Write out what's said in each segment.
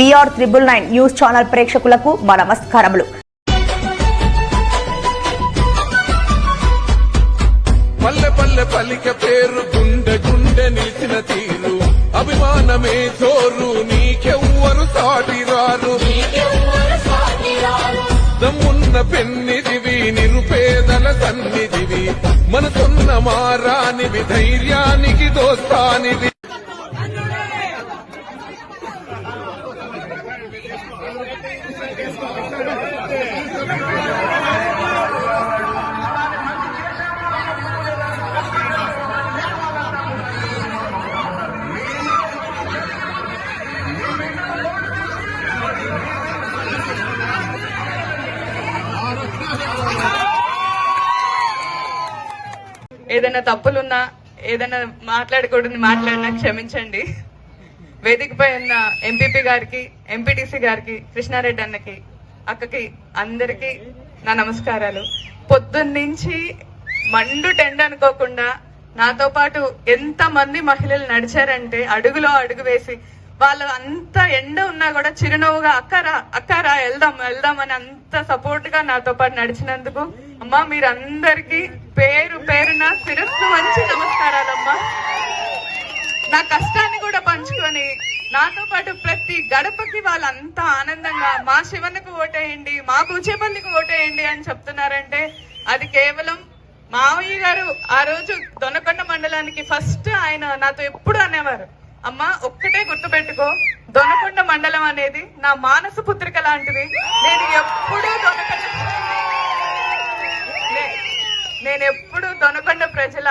VR triple nine news channel ప్రేక్షకులకు మా నమస్కారములు. పల్లె పల్లె పలిక పేరు గుండె గుండె నిలిచిన తీరు. అభిమానమే జోరు నీకెవ్వరు సాటిరారు దమ్మున్న పెన్నిదివి నిరుపేదల సన్నిధివి. మనసున్న మారానివి ధైర్యానికి దోస్తానివి. ఏదైనా తప్పులున్నా ఏదైనా మాట్లాడకూడదు మాట్లాడినా క్షమించండి. వేదికపై ఉన్న ఎంపీపీ గారికి ఎంపీటీసీ గారికి కృష్ణారెడ్డి అన్నకి అక్కకి అందరికి నా నమస్కారాలు. పొద్దున్నుంచి మండు టెండ్ అనుకోకుండా నాతో పాటు ఎంత మంది మహిళలు నడిచారంటే అడుగులో అడుగు వేసి వాళ్ళు అంత ఎండ ఉన్నా కూడా చిరునవ్వుగా అక్కరా అక్కరా వెళ్దాం వెళ్దాం అని అంత సపోర్ట్గా నాతో పాటు నడిచినందుకు అమ్మా మీరందరికీ పేరు పేరున శిరస్సు మంచి నమస్కారాలమ్మా. నా కష్టాన్ని కూడా పంచుకొని నాతో పాటు ప్రతి గడపకి వాళ్ళంతా ఆనందంగా మా శివన్కు ఓటేయండి మా కూచేపల్లికి ఓటేయండి అని చెప్తున్నారంటే అది కేవలం మావయ్య గారు ఆ రోజు దొనకొండ మండలానికి ఫస్ట్ ఆయన నాతో ఎప్పుడు అనేవారు. అమ్మా ఒక్కటే గుర్తుపెట్టుకో దొనకొండ మండలం అనేది నా మానస పుత్రిక లాంటిది. నేను ఎప్పుడూ దొనకొండ నే- నేను ఎప్పుడు దొనకొండ ప్రజల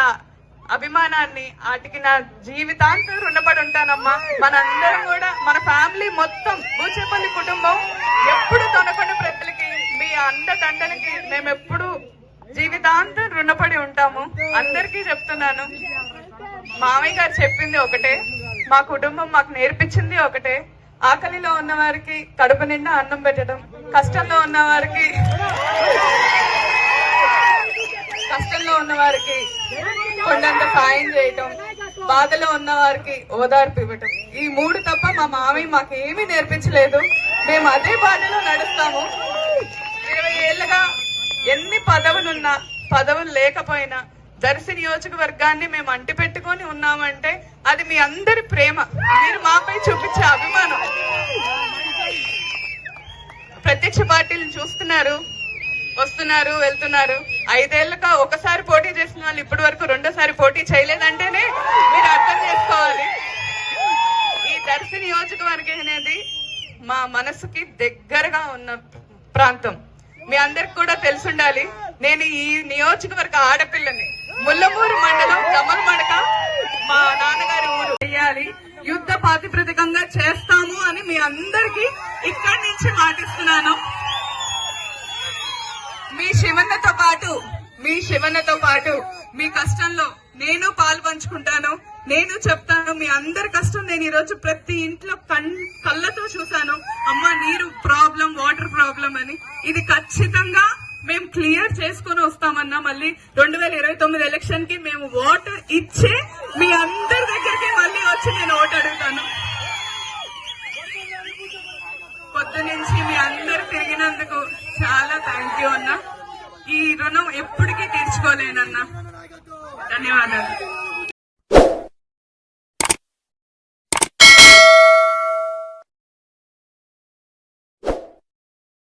అభిమానాన్ని వాటికి నా జీవితాంతం రుణపడి ఉంటానమ్మా. మనందరం కూడా మన ఫ్యామిలీ మొత్తం బూచేపల్లి కుటుంబం ఎప్పుడు తొనకొండ ప్రజలకి మీ అండదండలకి మేము ఎప్పుడు జీవితాంతం రుణపడి ఉంటాము. అందరికీ చెప్తున్నాను. మామయ్య గారు చెప్పింది ఒకటే. మా కుటుంబం మాకు నేర్పించింది ఒకటే. ఆకలిలో ఉన్న వారికి కడుపు నిండా అన్నం పెట్టడం కష్టంలో ఉన్న వారికి వారికి కొండంత సాయం చేయటం బాధలో ఉన్న వారికి ఓదార్పు ఇవ్వటం. ఈ మూడు తప్ప మా మామయ్య మాకేమీ నేర్పించలేదు. మేము అదే బాధలో నడుస్తాము. ఇరవై ఏళ్ళుగా ఎన్ని పదవులున్నా పదవులు లేకపోయినా దర్శి నియోజకవర్గాన్ని మేము అంటి పెట్టుకొని ఉన్నామంటే అది మీ అందరి ప్రేమ. మీరు మాపై చూపించే అభిమానం. ప్రత్యక్ష పార్టీలను చూస్తున్నారు. వస్తున్నారు వెళ్తున్నారు. ఐదేళ్ళుగా ఒకసారి పోటీ చేసిన వాళ్ళు ఇప్పటి వరకు రెండోసారి పోటీ చేయలేదంటేనే మీరు అర్థం చేసుకోవాలి. ఈ దర్శి నియోజకవర్గం అనేది మా మనసుకి దగ్గరగా ఉన్న ప్రాంతం. మీ అందరికి కూడా తెలుసుండాలి. నేను ఈ నియోజకవర్గ ఆడపిల్లని. ముల్లమూరు మండలం దమలమడక మా నాన్నగారి ఊరు. చేయాలి యుద్ధ ప్రాతిపదికంగా చేస్తాము అని మీ అందరికి ఇక్కడి నుంచి మాటిస్తున్నాను. మీ శివన్నతో పాటు మీ శివన్నతో పాటు మీ కష్టంలో నేను పాలు పంచుకుంటాను నేను చెప్తాను మీ అందరి కష్టం నేను ఈరోజు ప్రతి ఇంట్లో కన్ కళ్ళతో చూశాను. అమ్మ నీరు ప్రాబ్లం వాటర్ ప్రాబ్లం అని. ఇది ఖచ్చితంగా మేము క్లియర్ చేసుకొని వస్తామన్నా మళ్ళీ రెండు వేల ఇరవై తొమ్మిది ఎలక్షన్కి మేము వాటర్ ఇచ్చే మీ అందరి దగ్గరికి మళ్ళీ వచ్చి నేను ఓటు అడుగుతాను. పొద్దు నుంచి మీ అందరు రుణం ఎప్పటికీ తీర్చుకోలేనన్నా. ధన్యవాదాలు.